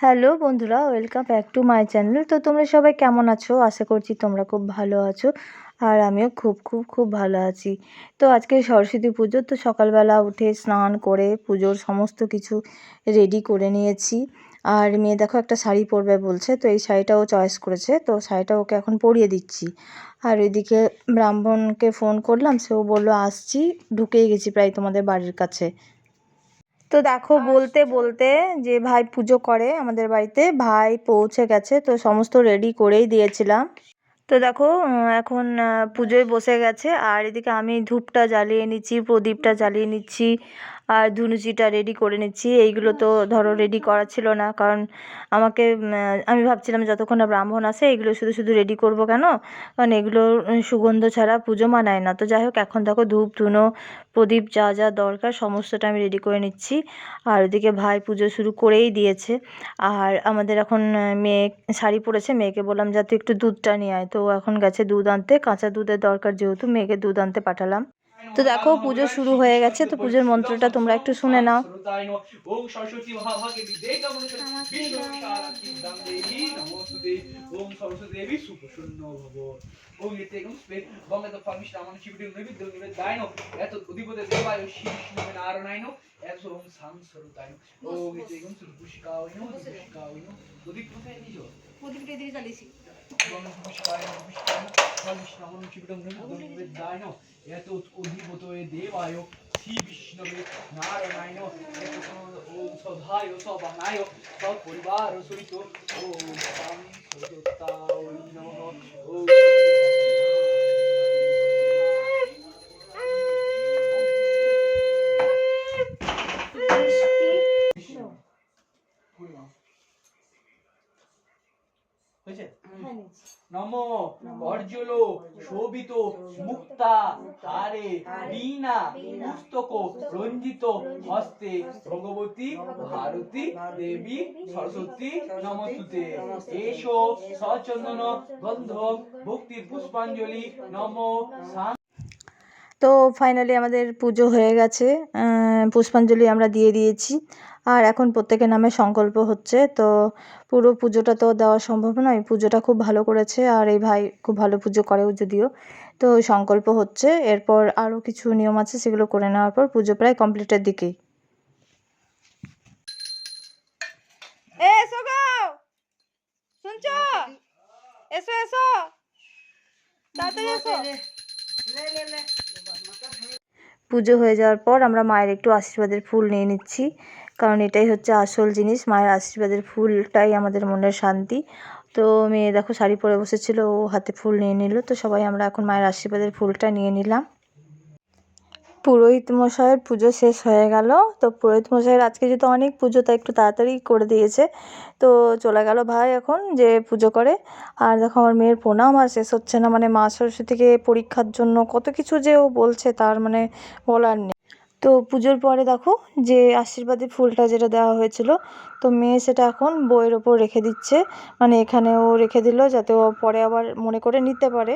Hello বন্ধুরা, welcome back to my channel. তো তোমরা সবাই কেমন আছো? আশা করছি তোমরা খুব ভালো আছো আর আমিও খুব খুব খুব ভালো আছি। তো আজকে সরস্বতী পুজো, তো সকালবেলা উঠে স্নান করে পুজোর সমস্ত কিছু রেডি করে নিয়েছি। আর মেয়ে দেখো একটা শাড়ি পরবে বলছে, তো এই শাড়িটাও চয়েস করেছে, তো শাড়িটা ওকে এখন পরিয়ে দিচ্ছি। আর ওইদিকে ব্রাহ্মণকে ফোন করলাম, সেও বলল, আসছি। ঢুকেই গেছি প্রায় তোমাদের বাড়ির কাছে। তো দেখো বলতে বলতে যে ভাই পুজো করে আমাদের বাড়িতে ভাই পৌঁছে গেছে তো সমস্ত রেডি করেই দিয়েছিলাম। তো দেখো এখন পুজোয় বসে গেছে আর এদিকে আমি ধূপটা জ্বালিয়ে নিচ্ছি প্রদীপটা জ্বালিয়ে নিচ্ছি আর ধুনুচিটা রেডি করে নিচ্ছি। এইগুলো তো ধরো রেডি করা ছিল না কারণ আমাকে আমি ভাবছিলাম যতক্ষণ না ব্রাহ্মণ আসে এগুলো শুধু শুধু রেডি করব কেন? কারণ এগুলো সুগন্ধ ছাড়া পুজো মানায় না। তো যাই হোক এখন দেখো ধূপ ধুনো প্রদীপ যা যা দরকার সমস্তটা আমি রেডি করে নিচ্ছি। আর ওদিকে ভাই পুজো শুরু করেই দিয়েছে। আর আমাদের এখন মেয়ে শাড়ি পরেছে। মেয়েকে বললাম যা তুই একটু দুধটা নিয়ে আয়। তো এখন গেছে দুধ আনতে। কাঁচা দুধের দরকার যেহেতু মেয়েকে দুধ আনতে পাঠালাম। তো দেখো, পুজো শুরু হয়ে গেছে, তো পুজোর মন্ত্রটা তোমরা একটু শুনে নাও শ্রোতায় নমঃ। ওং সরস্বতী মহাভাগে বিদ্যে কামনেশ্বরী বিশ্ববিশালাক্ষীদাং দেবী নমস্তুতে ওং সরস্বতী দেবী সুপ্রসন্ন ভব। ওং এতে একম স্পে বঙ্গত ফামিশ রামন শিবির নৈবিদ্য নিবেদায়ন এত অধিপতে দেবায় শ্রী বিষ্ণু নারায়ণ এত ওং সাং সরুতায় ওং এতে একম সুপুষ্কাওয়ন সুপুষ্কাওয়ন অধিক কোথায় নিছো প্রদীপটা দিয়ে চালিয়েছি। এত অধিপত দেবায় শ্রী বিষ্ণবে নারায়ণ ওম সধায় সবানায় পরিবার সহিত ওম সহিত ও নম। ওম হয়েছে নম অর্জল শোভিত মুক্তা হারে পুস্তক রঞ্জিত হস্তে ভগবতী ভারতী দেবী সরস্বতী নমস্তুতে। এসো সচন্দন গন্ধ ভক্তির পুষ্পাঞ্জলি। নম তো ফাইনালি আমাদের পুজো হয়ে গেছে পুষ্পাঞ্জলি আমরা দিয়ে দিয়েছি আর এখন প্রত্যেকের নামে সংকল্প হচ্ছে তো পুরো পুজোটা তো দেওয়া সম্ভব নয় পুজোটা খুব ভালো করেছে আর এই ভাই খুব ভালো পুজো করেও যদিও তো সংকল্প হচ্ছে এরপর আরও কিছু নিয়ম আছে সেগুলো করে নেওয়ার পর পুজো প্রায় কমপ্লিটের দিকেই এসো এসো তাড়াতাড়ি এসো পুজো হয়ে যাওয়ার পর আমরা মায়ের একটু আশীর্বাদের ফুল নিয়ে নিচ্ছি। কারণ এটাই হচ্ছে আসল জিনিস, মায়ের আশীর্বাদের ফুলটাই আমাদের মনের শান্তি। তো মেয়ে দেখো শাড়ি পরে বসেছিল, ও হাতে ফুল নিয়ে নিল। তো সবাই আমরা এখন মায়ের আশীর্বাদের ফুলটা নিয়ে নিলাম। পুরোহিত মশাইয়ের পুজো শেষ হয়ে গেল। তো পুরোহিত মশাইয়ের আজকে যেহেতু অনেক পুজো, তাই একটু তাড়াতাড়ি করে দিয়েছে। তো চলে গেল ভাই এখন যে পুজো করে। আর দেখো আমার মেয়ের প্রণাম আর শেষ হচ্ছে না। মানে মা সরস্বতীকে পরীক্ষার জন্য কত কিছু যে ও বলছে তার মানে বলার নেই। তো পুজোর পরে দেখো যে আশীর্বাদী ফুলটা যেটা দেওয়া হয়েছিল, তো মেয়ে সেটা এখন বইয়ের ওপর রেখে দিচ্ছে। মানে এখানে ও রেখে দিল যাতে ও পরে আবার মনে করে নিতে পারে।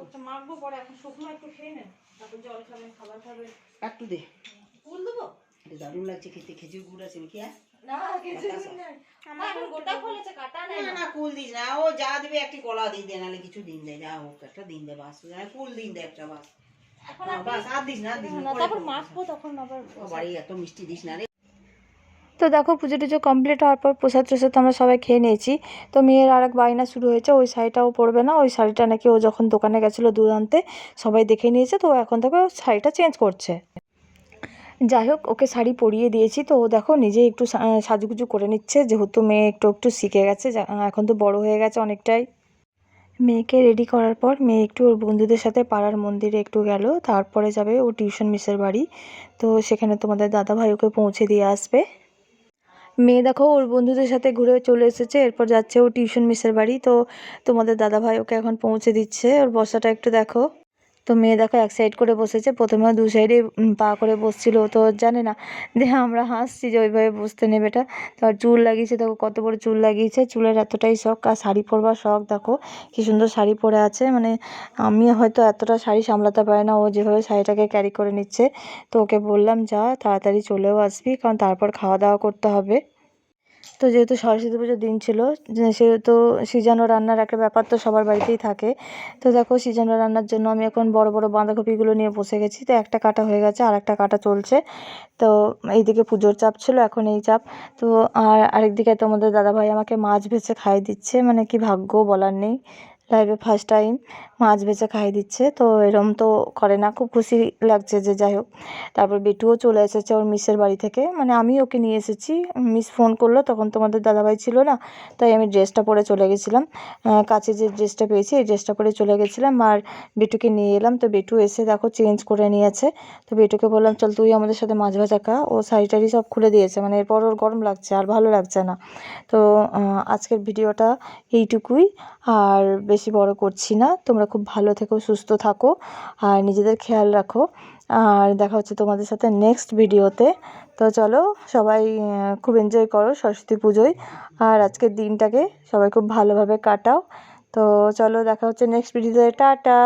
ওসবটা মাখবো পরে এখন শুকনো একটু খেয়ে নেন তারপর জল খাবেন খাবার খাবেন একটু দে। ফুল দেবো? দারুণ লাগছে খেতে খেজুর গুড় আছে নাকি হ্যাঁ? না কিছু নেই। আমার গোটা ফলেছে কাটা নেই। না না কুল দিস না। ও যা দিবে একটি কলা দিন দে কিছু দিন দেয়। যা হোক একটা দিন দে বাস। না কুল দিন দে একটা বাস। হ্যাঁ, বাস আর দিস না দিস না। না তারপর মাখবো তখন আবার বাড়ি এত মিষ্টি দিস না রে। তো দেখো পুজো টুজো কমপ্লিট হওয়ার পর প্রসাদ টসাদ আমরা সবাই খেয়ে নিয়েছি। তো মেয়ের আর এক বায়না শুরু হয়েছে, ওই শাড়িটাও পরবে না, ওই শাড়িটা নাকি ও যখন দোকানে গেছিল দুধ আনতে, সবাই দেখে নিয়েছে, তো এখন থেকে শাড়িটা চেঞ্জ করছে। যাই হোক, ওকে শাড়ি পরিয়ে দিয়েছি, তো ও দেখো নিজেই একটু সাজুগুজু করে নিচ্ছে, যেহেতু মেয়ে একটু একটু শিখে গেছে এখন তো বড় হয়ে গেছে অনেকটাই। মেয়েকে রেডি করার পর মেয়ে একটু ওর বন্ধুদের সাথে পাড়ার মন্দিরে একটু গেল, তারপরে যাবে ও টিউশন মিসের বাড়ি। তো সেখানে তোমাদের দাদাভাই ওকে পৌঁছে দিয়ে আসবে। মেয়ে দেখো, ওর বন্ধুদের সাথে ঘুরে চলে এসেছে, এরপর যাচ্ছে ও টিউশন মিসের বাড়ি। তো তোমাদের দাদাভাই ওকে এখন পৌঁছে দিচ্ছে। ওর বসাটা একটু দেখো। তো মেয়ে দেখো এক সাইড করে বসেছে। প্রথমে দু সাইডে পা করে বসছিল তো জানে না। দিয়ে আমরা হাসছি যে ওইভাবে বসতে নেবে এটা। তো আর চুল লাগিয়েছে, দেখো কত বড় চুল লাগিয়েছে। চুলের এতটাই শখ, আর শাড়ি পরবার শখ, দেখো কি সুন্দর শাড়ি পরে আছে। মানে আমি হয়তো এতটা শাড়ি সামলাতে পারি না, ও যেভাবে শাড়িটাকে ক্যারি করে নিচ্ছে। তো ওকে বললাম, যা, তাড়াতাড়ি চলেও আসবি, কারণ তারপর খাওয়া দাওয়া করতে হবে। তো যেহেতু সরস্বতী পুজোর দিন ছিল সেহেতু সিজানো রান্নার একটা ব্যাপার তো সবার বাড়িতেই থাকে। তো দেখো সিজানো রান্নার জন্য আমি এখন বড় বড় বাঁধাকপিগুলো নিয়ে বসে গেছি। তো একটা কাটা হয়ে গেছে, আর একটা কাটা চলছে। তো এইদিকে পুজোর চাপ ছিল, এখন এই চাপ। তো আর আরেকদিকে তোমাদের দাদাভাই আমাকে মাছ ভেজে খাইয়ে দিচ্ছে মানে কি ভাগ্য বলার নেই। লাইফে ফার্স্ট টাইম মাছ ভেজে খাইয়ে দিচ্ছে। তো এরম তো করে না, খুব খুশি লাগছে যে যাই হোক। তারপর বেটুও চলে এসেছে ওর মিসের বাড়ি থেকে। মানে আমি ওকে নিয়ে এসেছি। মিস ফোন করল, তখন তোমাদের দাদাভাই ছিল না, তাই আমি ড্রেসটা পরে চলে গেছিলাম। কাছে যে ড্রেসটা পেয়েছি, এই ড্রেসটা পরে চলে গেছিলাম। আর বেটুকে নিয়ে এলাম। তো বেটু এসে দেখো চেঞ্জ করে নিয়েছে। তো বেটুকে বললাম, চল তুই আমাদের সাথে মাছ ভাজা খা। ও শাড়ি টাড়ি সব খুলে দিয়েছে। মানে এরপর ওর গরম লাগছে, আর ভালো লাগছে না। তো আজকের ভিডিওটা এইটুকুই। আর বেশি বড় করছি না। তোমরা খুব ভালো থেকো, সুস্থ থাকো আর নিজেদের খেয়াল রাখো। আর দেখা হচ্ছে তোমাদের সাথে নেক্সট ভিডিওতে তো চলো সবাই খুব এনজয় করো সরস্বতী পুজোয়। আর আজকের দিনটাকে সবাই খুব ভালোভাবে কাটাও। তো চলো দেখা হচ্ছে নেক্সট ভিডিওতে টাটা!